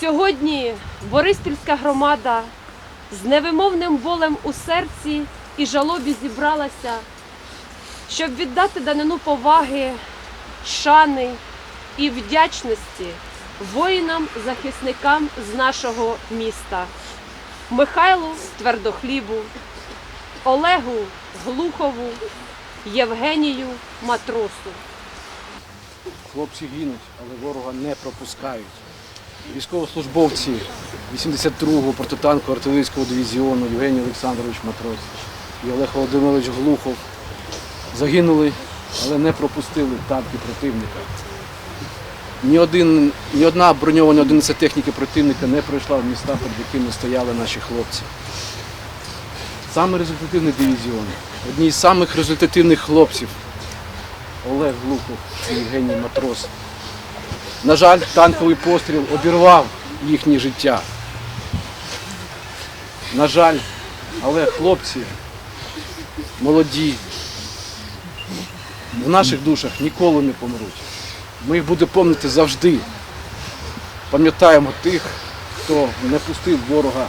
Сьогодні Бориспільська громада з невимовним болем у серці і жалобі зібралася, щоб віддати данину поваги, шани і вдячності воїнам-захисникам з нашого міста Михайлу Твердохлібу, Олегу Глухову, Євгенію Матросу. Хлопці гинуть, але ворога не пропускають. Військовослужбовці 82-го протитанкового артилерійського дивізіону Євгеній Олександрович Матрос і Олег Володимирович Глухов загинули, але не пропустили танки противника. Ні, один, ні одна броньована одиниця техніки противника не пройшла в міста, перед якими стояли наші хлопці. Саме результативний дивізіон, одні з самих результативних хлопців Олег Глухов і Євгеній Матрос. На жаль, танковий постріл обірвав їхнє життя. На жаль, але хлопці молоді, в наших душах ніколи не помруть. Ми їх будемо пам'ятати завжди. Пам'ятаємо тих, хто не пустив ворога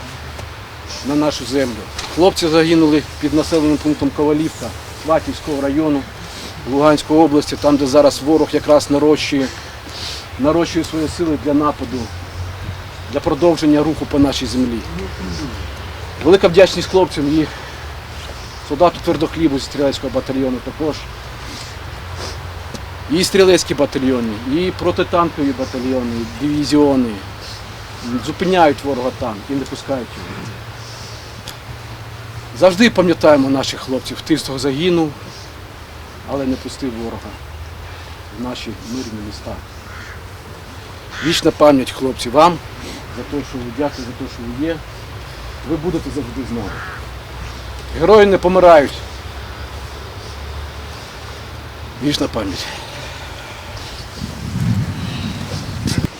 на нашу землю. Хлопці загинули під населеним пунктом Ковалівка Сватівського району Луганської області, там, де зараз ворог якраз нарощує, нарощує свої сили для нападу, для продовження руху по нашій землі. Велика вдячність хлопцям і солдату твердохлібу зі стрілецького батальйону також. І стрілецькі батальйони, і протитанкові батальйони, і дивізіони. Зупиняють ворога там і не пускають його. Завжди пам'ятаємо наших хлопців, тих, хто загинув, але не пустив ворога в наші мирні міста. Вічна пам'ять, хлопці, вам за те, що ви дякую, за те, що ви є. Ви будете завжди з нами. Герої не помирають. Вічна пам'ять.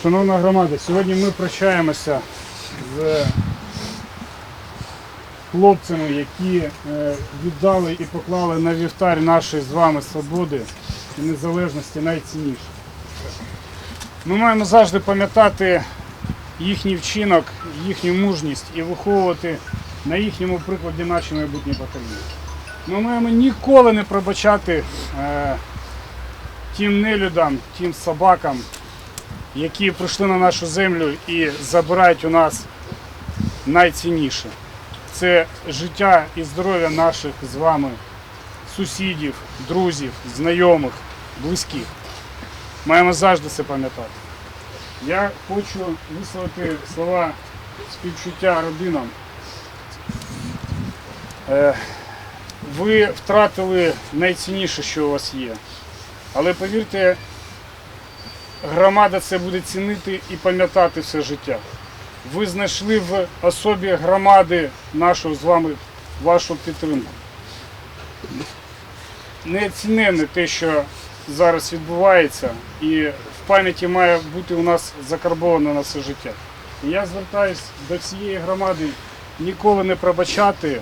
Шановна громада, сьогодні ми прощаємося з хлопцями, які е, віддали і поклали на вівтар нашої з вами свободи і незалежності найцінніше. Ми маємо завжди пам'ятати їхній вчинок, їхню мужність і виховувати на їхньому прикладі наші майбутні покоління. Ми маємо ніколи не пробачати е, тим нелюдам, тим собакам, які прийшли на нашу землю і забирають у нас найцінніше. Це життя і здоров'я наших з вами сусідів, друзів, знайомих, близьких. Маємо завжди це пам'ятати. Я хочу висловити слова співчуття родинам. Е, Ви втратили найцінніше, що у вас є. Але повірте, громада це буде цінити і пам'ятати все життя. Ви знайшли в особі громади нашу з вами вашу підтримку. Неоціненне те, що зараз відбувається, і в пам'яті має бути у нас закарбовано на все життя. Я звертаюся до всієї громади ніколи не пробачати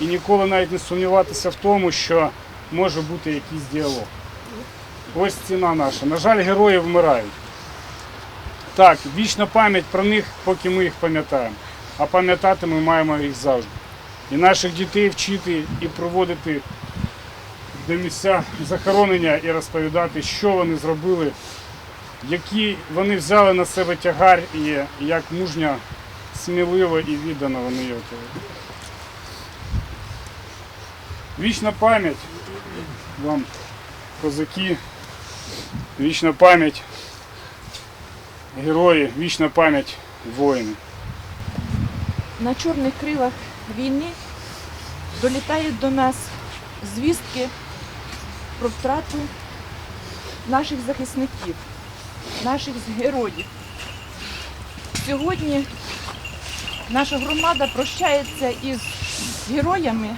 і ніколи навіть не сумніватися в тому, що може бути якийсь діалог. Ось ціна наша. На жаль, герої вмирають. Так, вічна пам'ять про них, поки ми їх пам'ятаємо. А пам'ятати ми маємо їх завжди. І наших дітей вчити і проводити до місця захоронення і розповідати, що вони зробили, які вони взяли на себе тягар і як мужньо, сміливо і віддано вони його. Вічна пам'ять вам, козаки, вічна пам'ять герої, вічна пам'ять воїни. на чорних крилах війни долітають до нас звістки про втрату наших захисників, наших героїв. Сьогодні наша громада прощається із героями,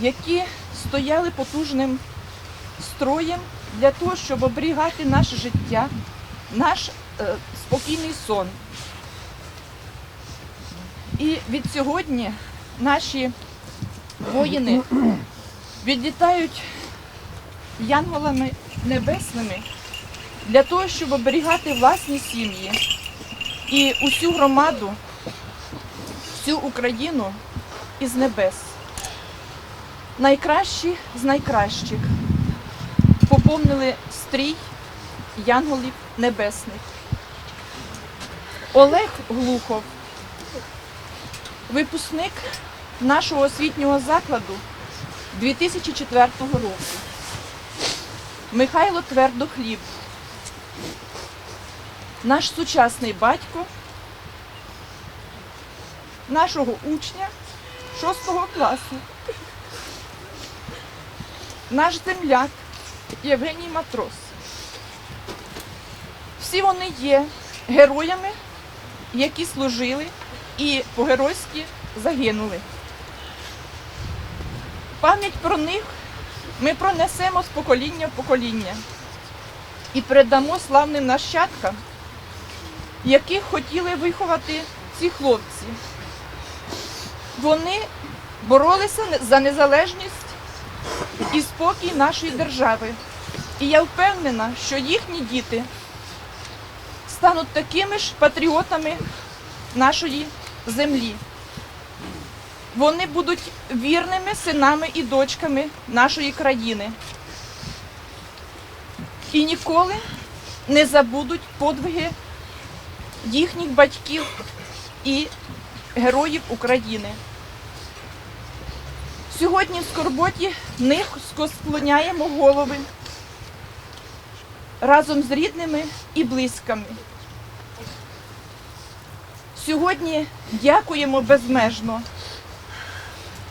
які стояли потужним строєм для того, щоб оберігати наше життя, наш е, спокійний сон. І від сьогодні наші воїни відлітають янголами небесними для того, щоб оберігати власні сім'ї і усю громаду, всю Україну із небес. Найкращі з найкращих поповнили стрій янголів небесних. Олег Глухов, випускник нашого освітнього закладу 2004 року. Михайло Твердохліб, наш сучасний батько, нашого учня 6 класу, наш земляк Євгеній Матрос. Всі вони є героями, які служили і по-геройськи загинули. Пам'ять про них ми пронесемо з покоління в покоління і передамо славним нащадкам, яких хотіли виховати ці хлопці. Вони боролися за незалежність і спокій нашої держави. І я впевнена, що їхні діти стануть такими ж патріотами нашої землі. Вони будуть вірними синами і дочками нашої країни. І ніколи не забудуть подвиги їхніх батьків і героїв України. Сьогодні в скорботі низько склоняємо голови разом з рідними і близькими. Сьогодні дякуємо безмежно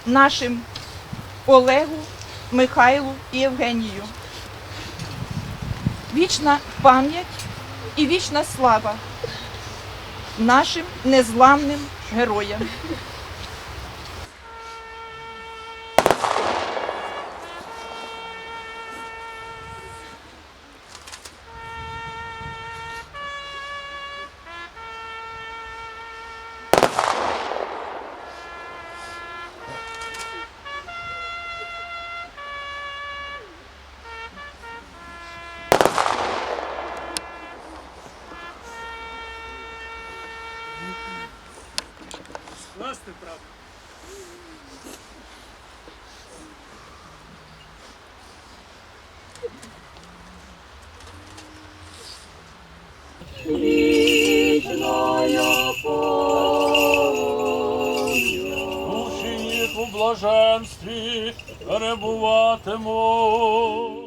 нашим Олегу, Михайлу і Євгенію. Вічна пам'ять і вічна слава нашим незламним героям. Душі їх у блаженстві перебуватимуть.